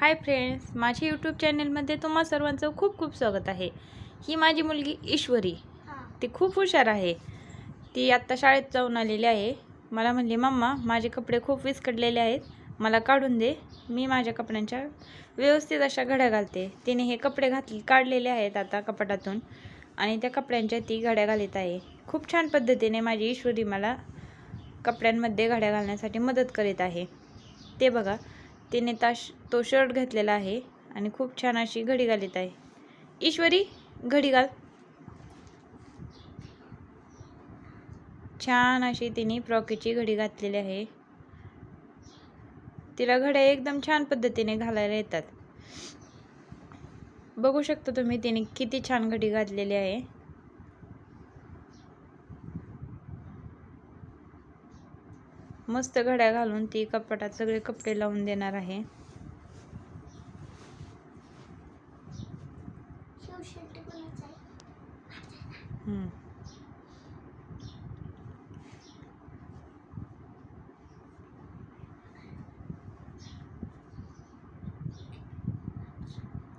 Hi friends माझ्या YouTube चॅनलमध्ये तुम्हा सर्वांचं खूप खूप स्वागत आहे. ही माझी मुलगी ईश्वरी. ती खूप हुशार आहे. ती आत्ता शाळेत जाऊन आलेली आहे. मला म्हणली मम्मा माझे कपडे खूप विस्कडलेले आहेत. मला काढून दे. मी माझ्या कपड्यांच्या व्यवस्थित अशा घड्या घालते. तिने हे कपडे घातले काढलेले आहेत आता कपाटातून. आणि त्या कपड्यांच्या ती घड्या घालत आहे. खूप छान पद्धतीने माझी ईश्वरी मला कपड्यांमध्ये घड्या घालण्यासाठी मदत करीत आहे. ते बघा तिने ताश तो शर्ट घातलेला आहे आणि खूप छान अशी घडी घालीत आहे. ईश्वरी घडी घाल. छान अशी तिने फ्रॉकीची घडी घातलेली आहे. तिला घड्या एकदम छान पद्धतीने घालायला येतात. बघू शकता तुम्ही तिने किती छान घडी घातलेली आहे. मस्त घड्या घालून ती कपाटात सगळे कपडे लावून देणार आहे.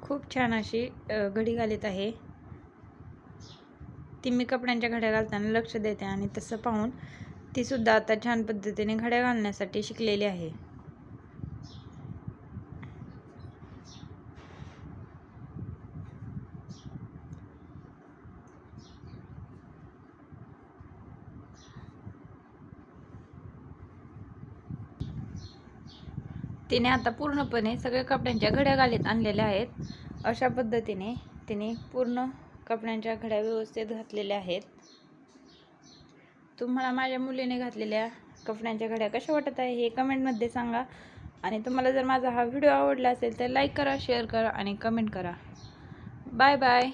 खूप छान अशी घडी घालीत आहे. ती मी कपड्यांच्या घड्या घालताना लक्ष देते आणि तसं पाहून ती सुद्धा आता छान पद्धतीने घड्या घालण्यासाठी शिकलेली आहे. तिने आता पूर्णपणे सगळ्या कपड्यांच्या घड्या घालीत आणलेल्या आहेत. अशा पद्धतीने तिने पूर्ण कपड्यांच्या घड्या व्यवस्थित घातलेल्या आहेत. तुम्हाला माझ्या मुलीने घातलेल्या कपड्यांच्या घड्या कशा वाटत आहे हे कमेंटमध्ये सांगा. आणि तुम्हाला जर माझा हा व्हिडिओ आवडला असेल तर लाईक करा शेअर करा आणि कमेंट करा. Bye bye